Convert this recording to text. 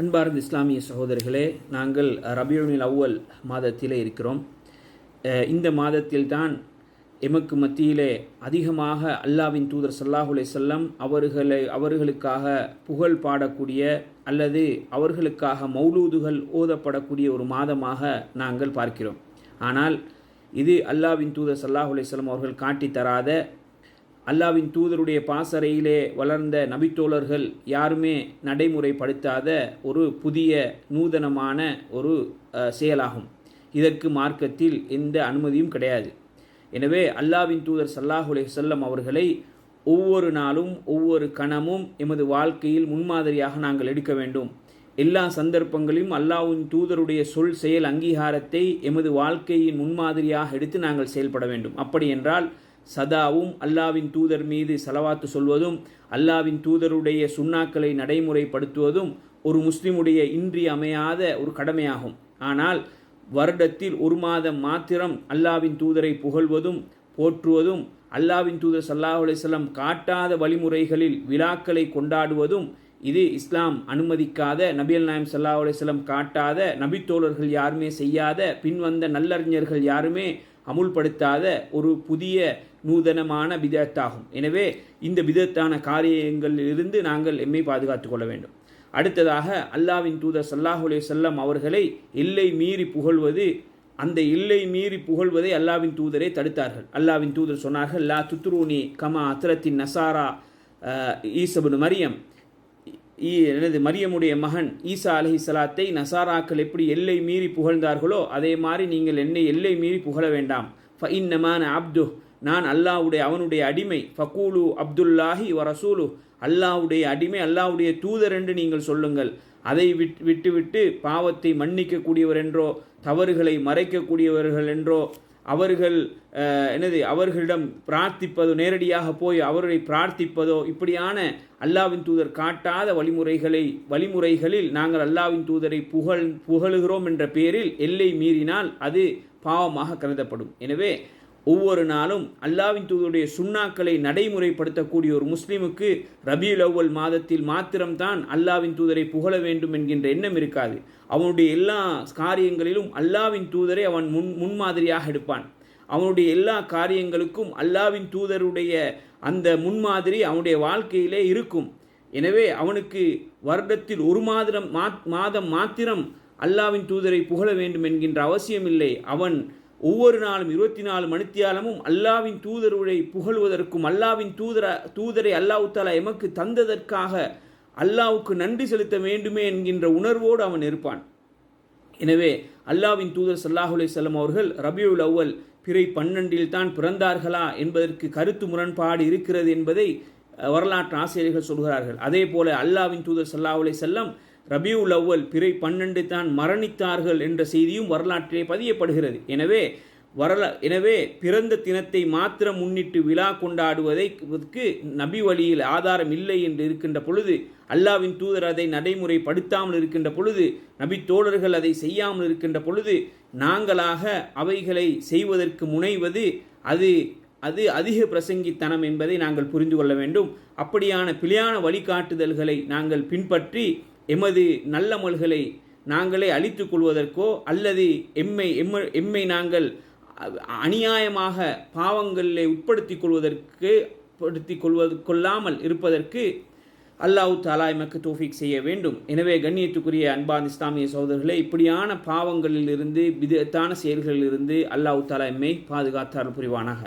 அன்பார்ந்த இஸ்லாமிய சகோதரர்களே நாங்கள் ரபியுனில் அவ்வல் மாதத்திலே இருக்கிறோம். இந்த மாதத்தில்தான் எமக்கு மத்தியிலே அதிகமாக அல்லாவின் தூதர் சல்லாஹுலே செல்லம் அவர்களை அவர்களுக்காக புகழ் பாடக்கூடிய அல்லது அவர்களுக்காக மௌலூதுகள் ஓதப்படக்கூடிய ஒரு மாதமாக நாங்கள் பார்க்கிறோம். ஆனால் இது அல்லாவின் தூதர் சல்லாஹுலே செல்லம் அவர்கள் காட்டித்தராத அல்லாவின் தூதருடைய பாசறையிலே வளர்ந்த நபித்தோழர்கள் யாருமே நடைமுறைப்படுத்தாத ஒரு புதிய நூதனமான ஒரு செயலாகும். இதற்கு மார்க்கத்தில் எந்த அனுமதியும் கிடையாது. எனவே அல்லாவின் தூதர் சல்லாஹுலே செல்லம் அவர்களை ஒவ்வொரு நாளும் ஒவ்வொரு கணமும் எமது வாழ்க்கையில் முன்மாதிரியாக நாங்கள் எடுக்க வேண்டும். எல்லா சந்தர்ப்பங்களிலும் அல்லாவின் தூதருடைய சொல் செயல் அங்கீகாரத்தை எமது வாழ்க்கையின் முன்மாதிரியாக எடுத்து நாங்கள் செயல்பட வேண்டும். அப்படி என்றால் சதாவும் அல்லாவின் தூதர் மீது செலவாத்து சொல்வதும் அல்லாவின் தூதருடைய சுண்ணாக்களை நடைமுறைப்படுத்துவதும் ஒரு முஸ்லிமுடைய இன்றியமையாத ஒரு கடமையாகும். ஆனால் வருடத்தில் ஒரு மாதம் மாத்திரம் அல்லாவின் தூதரை புகழ்வதும் போற்றுவதும் அல்லாவின் தூதர் சல்லாஹ் அலைஹி காட்டாத வழிமுறைகளில் விழாக்களை கொண்டாடுவதும் இது இஸ்லாம் அனுமதிக்காத நபியல் நாயம் சல்லா அலைஹி காட்டாத நபித்தோழர்கள் யாருமே செய்யாத பின்வந்த நல்லறிஞர்கள் யாருமே அமுல்படுத்தாத ஒரு புதிய நூதனமான பிதத்தாகும் எனவே இந்த பிதத்தான காரியங்களிலிருந்து நாங்கள் எம்மை பாதுகாத்து கொள்ள வேண்டும். அடுத்ததாக அல்லாவின் தூதர் சல்லாஹ் செல்லம் அவர்களை எல்லை மீறி புகழ்வது அந்த எல்லை மீறி புகழ்வதை அல்லாவின் தூதரை தடுத்தார்கள். அல்லாவின் தூதர் சொன்னார்கள் லா துத்ரூனி கமா அத்ரத்தின் நசாரா. ஈசபுன் மரியம் எனது மரியமுடைய மகன் ஈசா அலஹி சலாத்தை நசாராக்கள் எப்படி எல்லை மீறி புகழ்ந்தார்களோ அதே மாதிரி நீங்கள் என்னை எல்லை மீறி புகழ வேண்டாம். ஃப இன்னமான அப்து நான் அல்லாஹ்வுடைய அவனுடைய அடிமை. ஃபகூலு அப்துல்லாஹி வ ரசூலு அல்லாஹ்வுடைய அடிமை அல்லாஹ்வுடைய தூதர் என்று நீங்கள் சொல்லுங்கள். அதை விட் விட்டுவிட்டு பாவத்தை மன்னிக்கக்கூடியவர் என்றோ தவறுகளை மறைக்கக்கூடியவர்கள் என்றோ அவர்கள் என்னது அவர்களிடம் பிரார்த்திப்பதோ நேரடியாக போய் அவர்களை பிரார்த்திப்பதோ இப்படியான அல்லாவின் தூதர் காட்டாத வழிமுறைகளை வழிமுறைகளில் நாங்கள் அல்லாவின் தூதரை புகழ் புகழுகிறோம் என்ற பெயரில் எல்லை மீறினால் அது பாவமாக கருதப்படும். எனவே ஒவ்வொரு நாளும் அல்லாவின் தூதருடைய சுண்ணாக்களை நடைமுறைப்படுத்தக்கூடிய ஒரு முஸ்லீமுக்கு ரபியுல் அவ்வல் மாதத்தில் மாத்திரம்தான் அல்லாவின் தூதரை புகழ வேண்டும் என்கின்ற எண்ணம் இருக்காது. அவனுடைய எல்லா காரியங்களிலும் அல்லாவின் தூதரை அவன் முன் முன்மாதிரியாக எடுப்பான். அவனுடைய எல்லா காரியங்களுக்கும் அல்லாவின் தூதருடைய அந்த முன்மாதிரி அவனுடைய வாழ்க்கையிலே இருக்கும். எனவே அவனுக்கு வருடத்தில் ஒரு மாதம் மாதம் மாத்திரம் அல்லாவின் தூதரை புகழ வேண்டும் என்கின்ற அவசியமில்லை. அவன் ஒவ்வொரு நாளும் இருபத்தி நாலு மணித்தியாலமும் அல்லாவின் தூதருடைய புகழ்வதற்கும் அல்லாவின் தூதர தூதரை அல்லாஹ் தாலா எமக்கு தந்ததற்காக அல்லாவுக்கு நன்றி செலுத்த வேண்டுமே என்கின்ற உணர்வோடு அவன் இருப்பான். எனவே அல்லாவின் தூதர் சல்லாஹுலே செல்லம் அவர்கள் ரபியுல் அவ்வல் பிறை பன்னெண்டில் தான் பிறந்தார்களா என்பதற்கு கருத்து முரண்பாடு இருக்கிறது என்பதை வரலாற்று ஆசிரியர்கள் சொல்கிறார்கள். அதே போல அல்லாவின் தூதர் சல்லாஹுலே செல்லம் ரபியுல் அவ்வல் பிறை பன்னெண்டு தான் மரணித்தார்கள் என்ற செய்தியும் வரலாற்றிலே பதியப்படுகிறது. எனவே வரலா எனவே பிறந்த தினத்தை மாத்திரம் முன்னிட்டு விழா கொண்டாடுவதற்கு நபி வழியில் ஆதாரம் இல்லை என்று இருக்கின்ற பொழுது அல்லாவின் தூதர் அதை நடைமுறைப்படுத்தாமல் இருக்கின்ற பொழுது நபி தோழர்கள் அதை செய்யாமல் இருக்கின்ற பொழுது நாங்களாக அவைகளை செய்வதற்கு முனைவது அது அது அதிக பிரசங்கித்தனம் என்பதை நாங்கள் புரிந்து கொள்ள வேண்டும். அப்படியான பிழையான வழிகாட்டுதல்களை நாங்கள் பின்பற்றி எமது நல்லமல்களை நாங்களே அழித்துக் கொள்வதற்கோ அல்லது எம்மை எம்ம எம்மை நாங்கள் அநியாயமாக பாவங்களை உட்படுத்திக் கொள்வதற்கு படுத்திக் கொள்வது கொள்ளாமல் இருப்பதற்கு அல்லாஹ் தாலா எமக்கு தோஃபிக் செய்ய வேண்டும். எனவே கண்ணியத்துக்குரிய அன்பான் இஸ்லாமிய சகோதரர்களே இப்படியான பாவங்களில் இருந்து விதத்தான செயல்களில் இருந்து அல்லாஹ் தாலா எம்மை பாதுகாத்தார் புரிவானாக.